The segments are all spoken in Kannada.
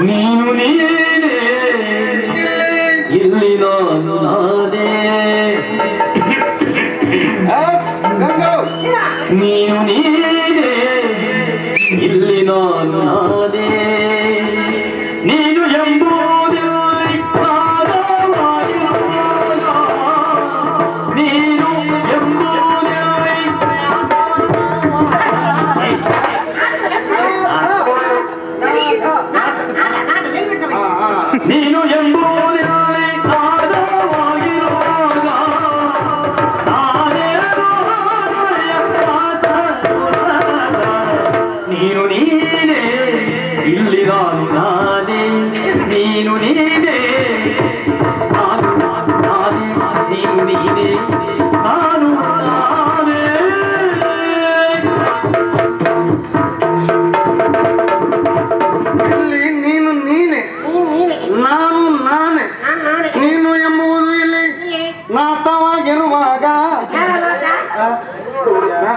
ನೀನು ನೀನೇ ಇಲ್ಲಿ ನಾನು ನಾನೇ. ನೀನು ನೀನೇ ಇಲ್ಲಿ ನಾನು ನಾನೇ. ನೀನು ಎಂಬುದಿರಲಿ ಕಾದವಾಗಿರುವಾಗ ನಾನೇನು ಎಂಬ ಸಂತೋಷ. ನೀನು ನೀನೇ ಇಲ್ಲಿ ನಾನು ನಾನೇ ನೀನು ನೀನೇ ನಾನು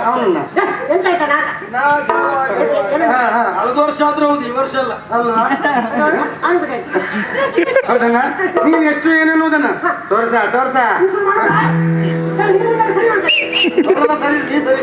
ಅವನ್ನ ವರ್ಷ ಆದ್ರೂ ಹೌದು ಈ ವರ್ಷ ಅಲ್ಲ. ಅಲ್ವಾ ಹೌದಣ್ಣ? ನೀನ್ ಎಷ್ಟು ಏನನ್ನುವುದನ್ನ ತೋರ್ಸ ತೋರ್ಸ. ಸರಿ, ಸರಿ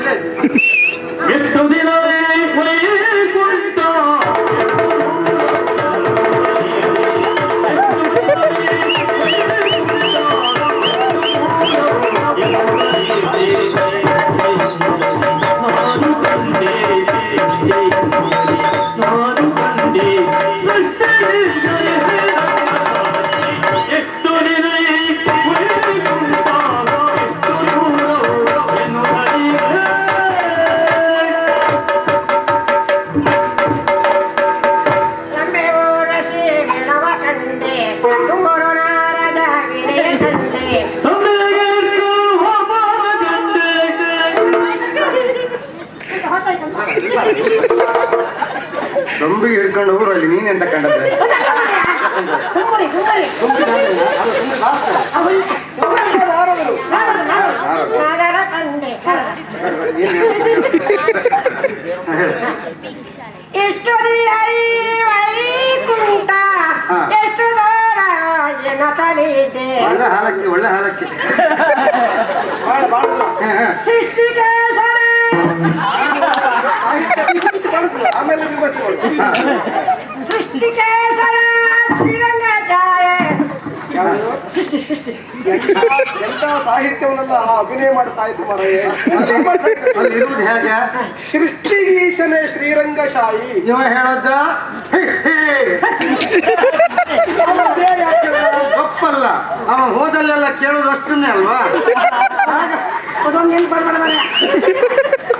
ತಂಬಿಗೆ ಹಿಡ್ಕೊಂಡು ಊರಲ್ಲಿ ನೀನ್ ಎಂತ ಕಂಡದ್ದು ಎಷ್ಟು ವೈಕುಂಠ ಎಷ್ಟು ದೂರ ಎನ್ನ ತಲೆಯಿದೆ ಒಳ್ಳೆ ಹಾಲಕ್ಕಿ ಒಳ್ಳೆ ಹಾಲಕ್ಕಿ ಬಾಳ ಆಮೇಲೆ ಎಂತ ಸಾಹಿತ್ಯವನ್ನೆಲ್ಲ ಅಭಿನಯ ಮಾಡಿ ಸಾಹಿತ್ಯ ಹೇಗೆ ಸೃಷ್ಟಿಗೀಶನೇ ಶ್ರೀರಂಗಶಾಹಿ ಇವ ಹೇಳದ್ದ ಹೇ, ಹೇ. ಅದೇ ತಪ್ಪಲ್ಲ ಅವ ಹೋದಲ್ಲೆಲ್ಲ ಕೇಳೋದು ಅಷ್ಟನ್ನೇ ಅಲ್ವಾ.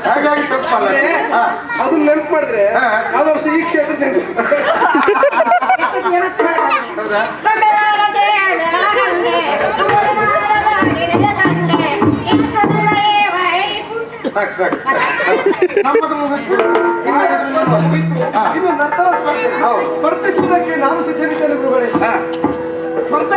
ಹಾಗಾಗಿ ತಪ್ಪಲ್ಲ. ಅದನ್ನ ನೆನಪು ಮಾಡಿದ್ರೆ. ಆ ವರ್ಷ ಈ ಕ್ಷೇತ್ರ ಸಾಕು ಸಾಕು ಸ್ಪರ್ಧೆ ಹೌದು. ಸ್ಪರ್ಧಿಸುವುದಕ್ಕೆ ನಾನು ಸಿದ್ಧನಿದ್ದೇನೆ ಗುರುಗಳೇ. ಸ್ಪರ್ಧಾ